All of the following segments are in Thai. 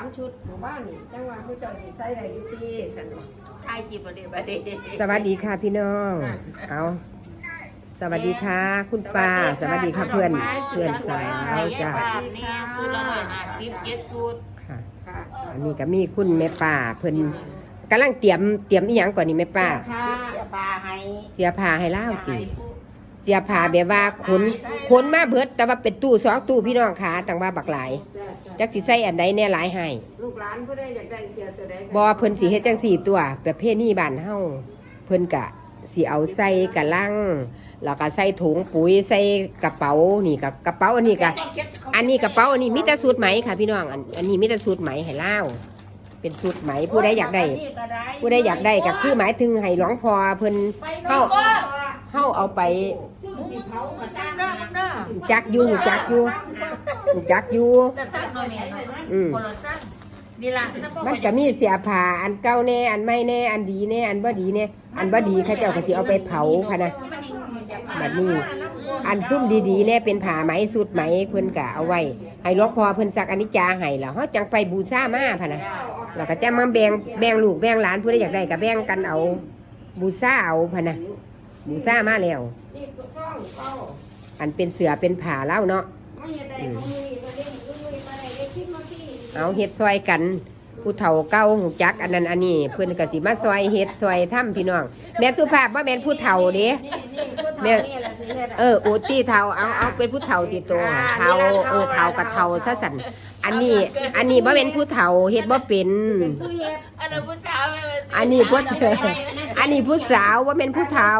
ามชุดหมู่บ้านนี่จังหวะผู้เจ้าสิใส่ได้อยู่ที่สนุกทายจีบประเดี๋ยวประเดี๋ยวสวัสดีค่ะพี่น้อง เอาสวัสดีค่ะ คุณป้า สวัสดีค่ะเพื่อนเพื่อนสาวจ้าเนี่ยสูตรละร้อยห้าสิบเจ็ดสูตรค่ะค่ะอันนี้ก็มีคุณแม่ป้าเพิ่นกำลังเตรียมเตรียมอีหยังก่อนนี่แม่ป้าค่ะเสียปลาให้เสียผ้าให้เล่าติ เสียผ้าแบบว่าขนขนมาเบิด แต่ว่าเป็นตู้สองตู้พี่น้องขาต่างว่าบักหลายจักสิใส่อันใดแน่หลายให้ลูกหลานผู้ใดอยากได้เสียตัวใดก็บ่เพิ่นสิเฮ็ดจังสี่ตัวแบบเพนี่บ้านเฮาเพิ่นกะสิเอาใส่กะลังแล้วก็ใส่ถุงปุ๋ยใส่กระเป๋านี่กะกระเป๋าอันนี้กะอันนี้กระเป๋าอันนี้มีแต่สูตรไหมค่ะพี่น้องอันอันนี้มีแต่สูตรไหมให้เล่าเป็นสูตรไหมผู้ใดอยากได้ ผู้ใดอยากได้ก็คือหมายถึงให้หลวงพ่อเพิ่นเฮาเฮาเอาไป จ้างเด้อเด้อจักอยู่จักอยู่จักอยู่แต่สร้างหน่อยเนี่ยหน่อยอืมคนละสร้างนี่ล่ะมันก็มีเสียผ้าอันเก่าแน่อันใหม่แน่อันดีแน่อันบ่ดีแน่อันบ่ดีเขาเจ้าก็สิเอาไปเผาค่ะนะบัดนี้อันซุ่มดีๆเนี่ยเป็นผ้าไหมสุดไหมเพิ่นกะเอาไว้ให้หลวงพ่อเพิ่นสักอนิจจาให้แล้วเฮาจังไปบูชามาพะนะแล้วก็จะมาแบ่งแบ่งลูกแบ่งหลานผู้ใดอยากได้ก็แบ่งกันเอาบูชาเอาพะนะ บูชามาแล้ว นี่ก็ฟ้องเป้าอันเป็นเสือเป็นผ้าเล่าเนาะ ไม่อยากได้ของมือนี่มาเล่นมือนี่มาได้ได้คิดมาที่เอาเฮ็ดซอยกัน ผู้เฒ่าเก่าหูจัก อันนั้นอันนี้เพิ่นก็สิมาซอยเฮ็ดซอยทำพี่น้อง แม่สุภาพว่าแม่นผู้เฒ่าเด้ นี่นี่ผู้เฒ่านี่แหละสิเฮ็ดเออโอตีเฒ่าเอาเอาเป็นผู้เฒ่าติตัวเฒ่าเออเฒ่ากับเฒ่าซะสั่นอันนี้ อันนี้บ่เป็นผู้เฒ่าเฮ็ดบ่เป็น เป็นผู้เฮ็ดอันนั้นผู้สาวไม่ว่า อันนี้ผู้เฒ่าอันนี้ผู้สาวว่าเป็นผู้เฒ่า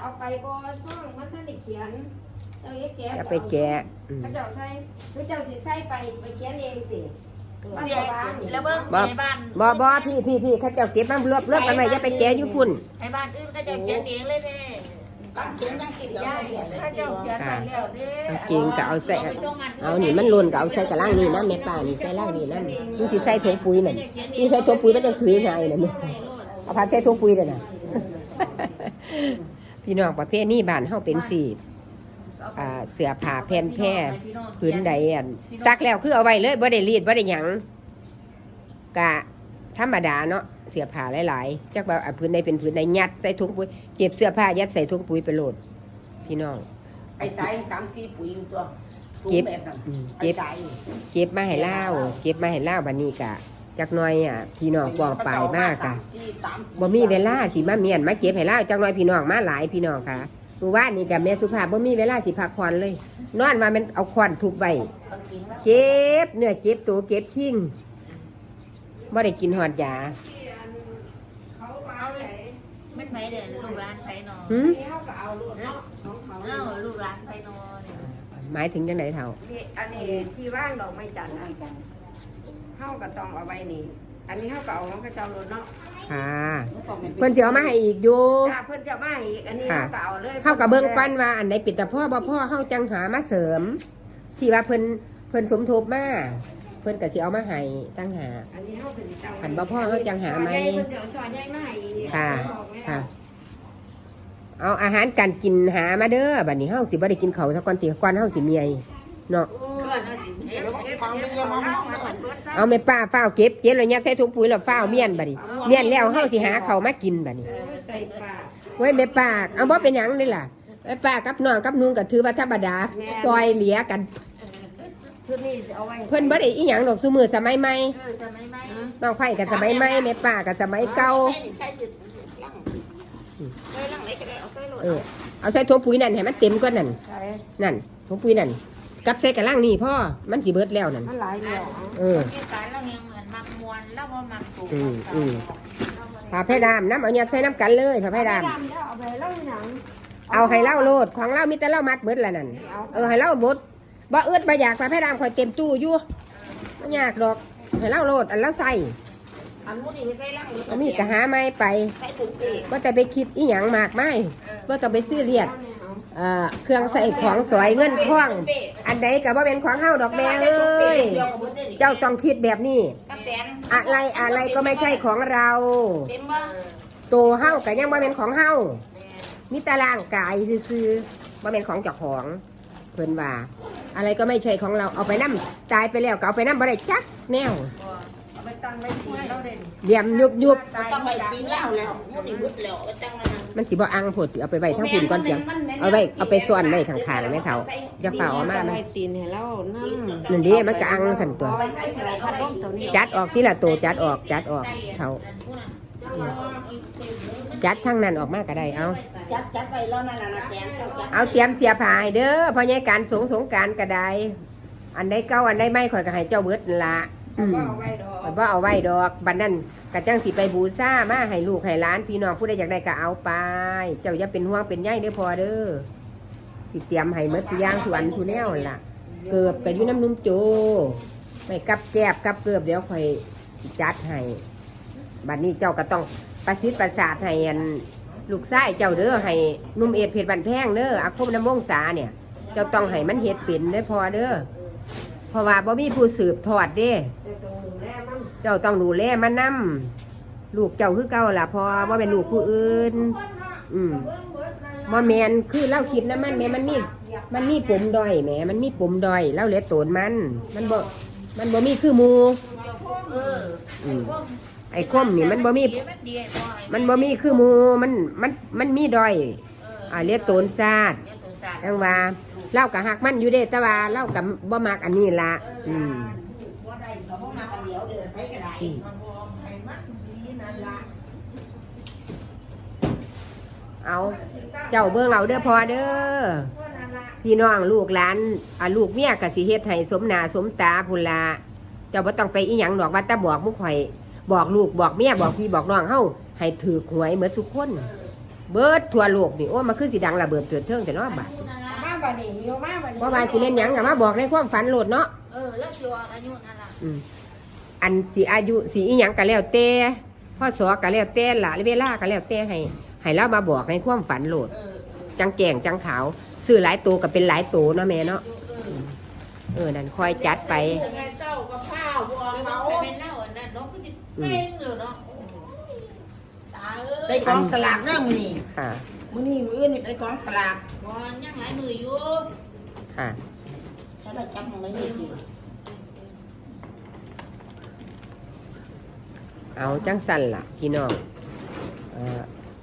เอาไปบ่ซ่องมันท่านได้เขียนเจ้าเฮ็ดแกะจะไปแกะอืมเขาเจ้าใส่เขาเจ้าสิใส่ไปไปเขียนเองสิเสียแล้วเบิ่งเสียบ้านบ่บ่พี่พี่พี่เขาเจ้าเก็บมารวบรวบกันไว้อย่าไปแกะอยู่พุ่นให้บ้านอื่นก็จะเขียนเองเลยแน่ ต้องเขียนยังสิแล้วย่าเขียนถ้าเจ้าเขียนไปแล้วเด้กางเกงก็เอาใส่เอานี่มันหล่นก็เอาใส่กระล่างนี่นะแม่ป้านี่ใส่ล่างนี่นะมึงสิใส่ถุงปุ๋ยนั่นนี่ใส่ถุงปุ๋ยมันจังถือง่ายนั่นนี่เอาผ้าใส่ถุงปุ๋ยนั่นน่ะพี่น้องประเภทนี้บ้านเฮาเป็นสีอ่าเสื้อผ้าแผ่นแพร่พื้นใดอันซักแล้วคือเอาไว้เลยบ่ได้รีดบ่ได้หยังกะ ธรรมดาเนาะเสื้อผ้าหลายๆจักว่าอะพื้นใดเป็นพื้นใดยัดใส่ถุงปุ๋ยเก็บเสื้อผ้ายัดใส่ถุงปุ๋ยไปโหลด พี่น้องไอ้สายสามสี่ปุ๋ยอยู่ตัวเก็บแบบนั้นอืมไอ้เก็บสายเก็บมาให้เล่าเก็บมาให้เล่าบัดนี้กะจักหน่อยอะพี่น้องปองปลายมากกะสามบ่มีเวลาสิมาเมียนมาเก็บให้เล่าจักหน่อยพี่น้องมาหลายพี่น้องค่ะเมื่อวานนี่กับแม่สุภาพบ่มีเวลาสิพักผ่อนเลย นอนว่ามันเอาควันทุบไว้เจ็บเนื้อเจ็บตัวเจ็บชิ่ง บ่ได้กินหอดยาเขาเอาเลยไม่ไปเด้อลูกหลานไปนอนหึนี่เขาก็เอาลูกเนาะของเขาเอ้าลูกหลานไปนอนเนี่ยหมายถึงจังไดเท่านี่อันนี้ที่ว่างดอกไม้จันทร์อันเฮาก็ต้องเอาไว้นี่ อันนี้เฮาก็เอาของเขาเจ้าโลดเนาะค่ะเพิ่นสิเอามาให้อีกอยู่ถ้าเพิ่นจะมาอีกอันนี้ค่ะเฮาก็เอาเลยเฮากับเบิ่งก่อนว่าอันใดปิดแต่พ่อบ่พ่อเฮาจังหามาเสริม ที่ว่าเพิ่นเพิ่นสมทบมา เพิ่นก็สิเอามาให้ตั้งหากอันนี้เฮาเป็นเจ้าอันบ่พ่อเฮาจังหาไหม ช้อนใญ่เพิ่นจะเอาช้อนใหญ่มาให้อีกค่ะบอกแล้วค่ะ เอาอาหารการกินหามาเด้อบัดนี้เฮาสิบ่ได้กินข้าวซะก่อนติก่อนเฮาสิเมียเนาะเพื่อนเอาสิเฮ็ดเฮ็ดฟังไม่ยังมาห้องแล้วเอาแม่ป้าฟ้าวเก็บเก็บแล้วยัดใส่ถุงปุ๋ยแล้วฟ้าวเมียนบัดนี้เมียนแล้วเฮาสิหาข้าวมากินบัดนี้ใส่ปากไว้แม่ป้าเอาบ่เป็นหยังนี่ล่ะแม่ป้ากับน้องกับนุงก็ถือว่าธรรมดาซอยเหลียกัน ชุดนี้สิเอาไว้เพิ่นบ่ได้อีหยังดอกซุมือสมัยใหม่เออจะไม่ไม่น้องไผ่กับสมัยใหม่แม่ป้ากับสมัยเก่าใช่ใช่ลังไหนก็ได้เอาใส่โหลดเออเอาใส่ถุงปุ๋ยนั่นให้มันเต็มก่อนนั่นใส่นั่นถุงปุ๋ยนั่นกับใส่กระล่างนี่พ่อมันสิเบิดแล้วนั่น มันหลายแล้วเออที่สายเรายังเหมือนมักมวนแล้วว่ามักถูกอืมอืม ผ้าไผ่ดามน้ำเอาเนี่ยใส่น้ำกันเลยผ้าไผ่ดามแล้วเอาไปเล่าหนังเอาให้เล่าโลดของเล่ามีแต่เล่ามัดเบิดแล้วนั่นเออให้เล่าบด บ่เอื้อบ่อยากผ้าไผ่ดามคอยเต็มตู้อยู่ไม่ยากดอกให้เล่าโลดอันเล่าใส่อันนู้นนี่ไม่ใช่ลังอันนี้ก็หาไม่ไปใส่ถุงเอกว่าจะไปคิดอีหยังมากไม่ว่าจะไปซื้อเรียดเอ่อเครื่องใส่ของสวยเงินทอง อันใดก็บ่เป็นของเฮาดอกแม่เอ้ยเจ้าต้องคิดแบบนี้ อะไรอะไรก็ไม่ใช่ของเราเต็มบ่ตัวเฮาก็ยังบ่เป็นของเฮามีแต่ร่างกายซื่อๆบ่เป็นของเจ้าของเพิ่นว่า อะไรก็ไม่ใช่ของเราเอาไปนํตายไปแล้วก็เอาไปนํบ่ได้จักแนวเอาไปตั้งไว้ที่เราเด่นเดียมยุบยุบต้องไปกินเหล้าแล้วมันนี่บึดแล้วไปตั้งมานั่งมันสิบ่อังโพดเอาไปไว้ทั้งฝุ่นก่อนเพียงเอาไว้เอาไปส่วนไว้ข้างๆแม่เฒ่าจะเฝ้าเอามาตั้งไหมไว้ตีนให้เรานั่งนั่นดิมันก็อังสั่นตัวเอาไว้ใส่ใส่พัดลมตัวนี้จัดออกที่ละตัวจัดออกจัดออกเฒ่า จัดทั้งนั้นออกมาก็ได้เอาจัดจัดไปแล้วนั่นน่ะนะแกนเจ้าจัดเอาเตรียมเสียผ้าให้เด้อเพราะยายการสงสงกรารก็ได้อันใดเก่าอันใดไม่ข่อยก็ให้เจ้าเบิดนั่นละอืมก็เอาไว้ดอกข่อยบ่เอาไว้ดอกบัดนั้นกะจังสิไปบูชามาให้ลูกให้หลาน พี่น้องผู้ใดอยากได้ก็เอาไป เจ้าอย่าเป็นห่วงเป็นใยเด้อพอเด้อสิเตรียมให้หมดสุอย่างสุอันสุแนวนั่นล่ะ เกือบก็อยู่น้ำนุ่มโจไปกับแกบกับเกือบเดี๋ยวข่อยสิจัดให้บัดนี้เจ้าก็ต้อง ประสิทธิ์ประสาทให้อันลูกชายเจ้าเด้อให้นุ่มเอ็ดเพชรบันแพงเด้ออาคมน้ำวงศาเนี่ย เจ้าต้องให้มันเฮ็ดเป็นเด้พอเด้อเพราะว่าบ่มีผู้สืบทอดเด้ เจ้าต้องดูแลมันนํลูกเจ้าคือเก่าล่ะพอว่าเป็นลูกผู้อื่น อืมบ่แมนคือเล่าคิดนะมันแหม่มันมีมันมีปมดอยแหมมันมีปมดอยเล่าเหลือโตนมัน มันบ่มันบ่มีคือหมูเอออืม ไอ้คมนี่มันบ่มี มันดีบ่ให้มันบ่มีคือหมูมันมันมันมีด้อย เอออ่าเหลือโตนซาดเดี๋ยวตัวสาดจังว่าเล่ากับหักมันอยู่เด้แต่ว่าเล่ากับบ่มักอันนี้ละอืมบ่ได้เราบ่มากันเดียวเดินไปก็ได้อืมมันบ่ให้มันดีนั่นล่ะเอา เจ้าเบิ่งเอาเด้อพอเด้อพี่น้องลูกหลานอ่าลูกเมียก็สิเฮ็ดให้สมหน้าสมตาพุ่นละเจ้าบ่ต้องไปอีหยังดอกว่าแต่บอกมุกข่อย บอกลูกบอกเมียบอกพี่บอกน้องเฮาให้ถือหวยเหมือนทุกคน เบิดทั่วโลกนี่โอ้มันคือสิดังระเบิดเถิดเทิงแต่เนาะบัดมาบัดนี้โยมาบัดนี้เพราะว่าสิแม่นหยังก็มาบอกในความฝันโลดเนาะเออแล้วสิว่าอายุนั่นล่ะอืมอันสิอายุสิอีหยังก็แล้วแต่พ่อสอก็แล้วแต่ละเวลาก็แล้วแต่ให้ให้เรามาบอกในความฝันโลด เออจังแจงจังขาวซื้อหลายตัวก็เป็นหลายตัวเนาะแม่เนาะเออเออนั่นคอยจัดไปเจ้า ก็สิเต้งเลยเนาะโอ้ยตายเอ้ได้ยของสลากเรื่องมื้อนี้ค่ะ มื้อนี้มื้ออื่นนี่ไปของสลากบ่ยังหลายมืออยู่ค่ะ ถ้าได้จับมันไม่ได้กินเอาจังสั่นล่ะ พี่น้องเออ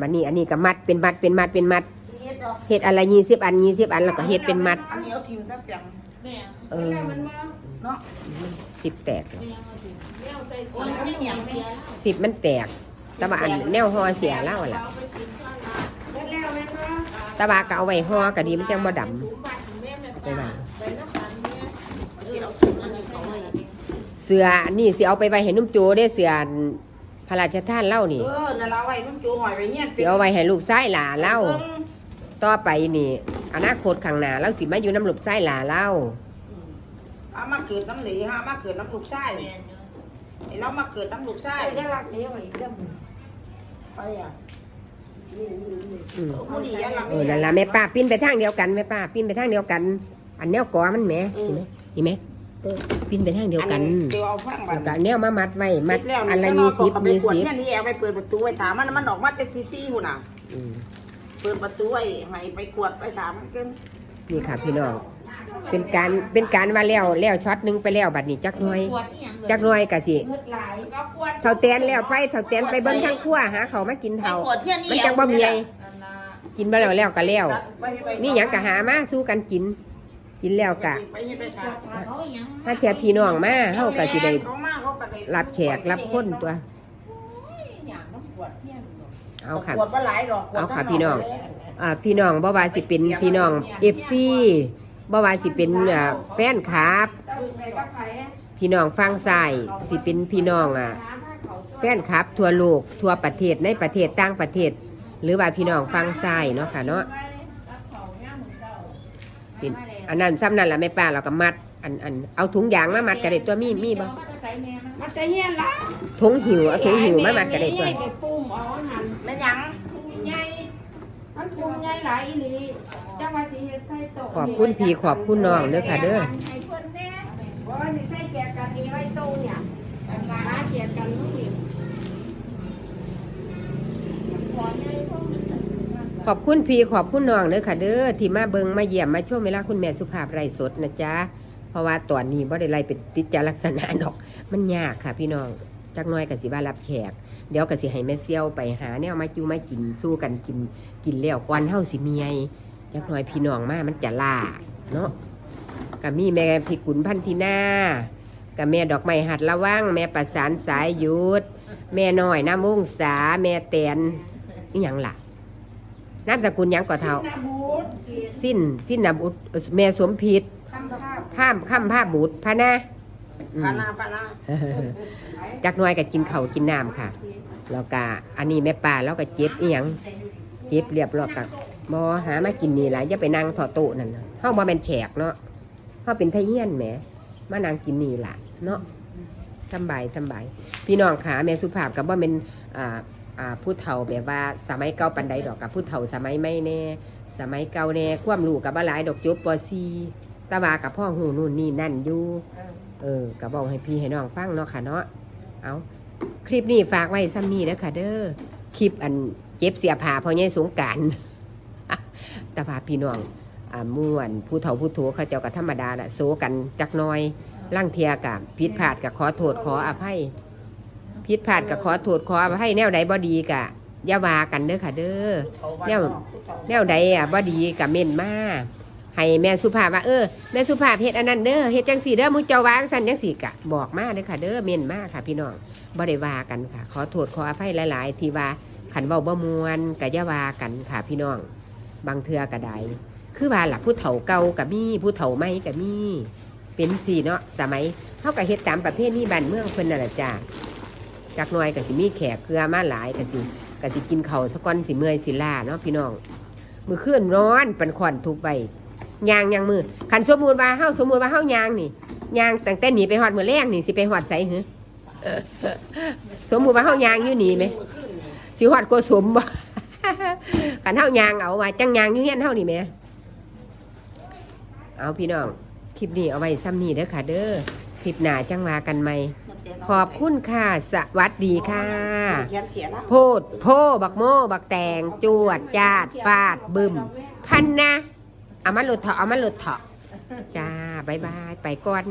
มันนี่อันนี้ก็มัดเป็นมัดเป็นมัดเป็นมัดสิเฮ็ดดอกเฮ็ดอะไรยี่สิบอันยี่สิบอันแล้วก็เฮ็ดเป็นมัด อันนี้เอาทิมซะเปียง แม่เออเนาะสิบแตกแม่มาถึงแม่เอาใส่เสียไม่หยังเสียแล้วสิบมันแตกแต่ว่าอันแนวห่อเสียแล้วล่ะเสร็จแล้วแม่นบ่แต่ว่าก็เอาไว้ห่อก็ดีมันจังบ่ดำสูงบ้านแม่แม่ไปบ้านไปน้ำมันแม่เอออันนี้เขาไว้เสืออันนี้สิเอาไปไว้ให้นุ่มโจได้เสือพระราชทานเล่านี่เออนั่นเราไว้นุ่มจูหอยไว้เนี่ยสิเอาไว้ให้ลูกชายหลาเล่า ต่อไปนี่ อนาคตข้างหน้าเราสิมาอยู่น้ำลูกชายหลาเล่าเอามาเกิดน้ำเหลือฮะมาเกิดน้ำลูกไส้แม่เนาะไอ้เรามาเกิดน้ำลูกไส้ใส่ได้รักนี้ไว้เด้อไปอะอืมผู้ดียังรักเออนั่นล่ะแม่ป้าปิ้นไปทางเดียวกันแม่ป้าปิ้นไปทางเดียวกัน อันแนวก่อมันแหมเห็นไหมเห็นไหมปิ้นไปทางเดียวกันเดี๋ยวเอาฟังบัแล้วก็แนวมามัดไว้มัดแล้วอันละเดี๋ยี่วสิบเรายี่ไปกวดสิบเนี่ยนี่แอบไปเปิดประตูไว้ถามมันมันออกมาจากที่ที่หุ่นอะอืม เปิดประตูไว้ให้ไปกวดไปถามมันกันนี่ค่ะพี่น้อง เป็นการเป็นการว่าแล้วแล้วช็อตหนึงไปแล้วบัดนี้จักหน่อย ปวดอีหยังเลยจักหน่อยกะสิเงิดหลายก็กวดเท่าแตนแล้วไปเท่าแตนไปเบิ้งทางครัวหาเขาวมากินเท่าไปกวดเที่ยนี่มันจังบ่มีไงนั่นน่ะกินไปแล้วแล้วก็แล้วไปไปนี่หยังก็หามาสู้กันกิน กินแล้วกะไปเฮ็ดไปถามเขาอีหยังถ้าแค่พี่น้องมาเฮาก็สิได้ เขามาเขาก็ได้รับแขกรับคนตัวอย่างน้ำกวดเที่ยนดอก เอาค่ะกวดบ่หลายดอกกวดเอาค่ะทั้งพี่น้องดกเลยอ่าพี่น้องบ่ว่าสิเป็นพี่น้อง FC บ่ว่าสิเป็นอ่าแฟนคลับเจ้าไปกับไผพี่น้องฟังซ้ายสิเป็นพี่น้องอะหาผ้าเขาวแฟนคลับ ทั่วโลกทั่วประเทศในประเทศต่างประเทศ หรือว่าพี่น้องฟังซ้ายเนาะค่ะเนาะเป็นอันนั้นซ้ำนั่นล่ะแม่ป้าเราก็มัด อันอันเอาถุงยางมามัดกระเด็ดตัวมีมีบ่มันจะเฮียนละถุงหิวเอาถุงหิวมามัดกระเด็ดตัวไปปุ้มเอาหันแม่นหยังใหญ่มันปุ้มใหญ่หลายอีหลีจังว่าสิเฮ็ดใส่โต๊ะขอบคุณพี่ขอบคุณน้องเด้อค่ะเด้อให้เพิ่นแน่บ่ว่าสิใส่แจกกันนี่ไว้โต๊ะเนี่ยอันหาแจกกันลูกนี่ขอบคุณพี่ขอบคุณน้องเด้อค่ะเด้อที่มาเบิงมาเยี่ยมมาชมเวลาคุณแม่สุภาพไร้สดนะจ๊ะเพ ราะว่าตอนนี้บ่ได้ไล่เป็นติจจลักษณะดอก มันยากค่ะ พี่น้องจักหน้อยก็สิว่ารับแขก เดี๋ยวก็สิให้แม่เซียวไปหาแนวมาจูมากินสู้กันกินกินแล้วก่อนเฮาสิเมียจักหน้อยพี่น้องมามันจะล่าเนาะก็มีแม่พี่ขุนพันธินากับแม่ดอกไม้หัดละวังแม่ประสานสายหยุดแม่น้อยน้ำวงศาแม่แตนนี่หยังล่ะน้ำสกุลหยังก่อเท่า สิ้นสิ้นนำอุดแม่สมผิดคำ ภาพข้ามข้ามผ้าบุตรพะนะอืม พานาพานาจักหน้อยก็กินข้าวกินน้ำค่ะ แล้วก็อันนี้แม่ป่าแล้วก็เจ็บอีหยังเจ็บเรียบร้อยกับบอหามากินนี่แหละอย่าไปนั่งถอดโต๊ะนั่นน่ะเฮาบ่แม่นแขกเนาะเฮาเป็นไทเฮียนแหมมานั่งกินนี่ล่ะเนาะสำบายสำบาย พี่น้องขาแม่สุภาพกับว่าเป็นอ่าอ่าผู้เฒ่าแบบว่าสมัยเก่าปันใดดอกกับผู้เฒ่าสมัยไม่แน่ สมัยเก่าแน่ความรู้กับว่าหลายดอกจบป .4 ตะวากับพ่อหูนู่นนี่นั่นอยู่เออก็บอกให้พี่ให้น้องฟังเนาะค่ะเนาะเอาคลิปนี้ฝากไว้ซ้ำนี้นะค่ะเด้อคลิปอันเจ็บเสียผาพอใหญ่สงกรารตาพาพี่น้องอ่าม่วนผู้เฒ่าผู้โถเขาเจ้าก็ธรรมดาละโซกันจักหน้อยล่างเทียกับผิดพลาดกับขอโทษขออภัยผิดพลาดกับขอโทษขออภัยแนวใดบ่ดีกะอย่าว่ากันเด้อค่ะเด้อแนวแนวใดอะบ่ดีกับเม่นมา ให้แม่สุภาพว่าเออแม่สุภาพเฮ็ดอันนั้นเด้อเฮ็ดจังสี่เด้อมุเจ้าวางสันจังสี่กะบอกมากเด้อค่ะเด้อเม่นมากค่ะ พี่น้องบ่ได้ว่ากันค่ะ ขอโทษขออภัยหลาย ๆ ที่ว่าขันเว้าบ่มวนกะย่าว่ากันค่ะ พี่น้อง บางเทือก็ได้คือว่าล่ะผู้เฒ่าเก่าก็มีผู้เฒ่าใหม่ก็มีเป็นสี่เนาะสมัยเฮาก็เฮ็ดตามประเพณีบ้านเมืองเพิ่นนั่นล่ะจ้าจักน่อยก็สิมีแขกเกลือมาหลายก็สิก็สิกินเข้าสักก่อนสิเมื่อยสิล้าเนาะพี่น้องมือเคลื่อนร้อนป็นขวัญทุบไป ยางยางมือขันสมมูลว่าเฮาสมมูลว่าเฮายางนี่ยางตั้งแต่หนีไปหอดมือแรกนี่สิไปหอดใสหือสมมูลว่าเฮายางอยู่นี่ไหมสิหอดโกสมบ่ขันเฮายางเอาว่าจังยางอยู่เฮียนเฮานี่แหมเอาพี่น้องคลิปนี้เอาไว้ซ้ำนี่เด้อค่ะ เด้อคลิปหน้าจังว่ากันใหม่ขอบคุณค่ะ สวัสดีค่ะเขียนเขียนแล้วโพด โพบักโม บักแตง จวด จาดฟาด บึม พันนะ เอามาหลุดเถาะเอามาหลุดเถาะจ้าบายบายไปก่อน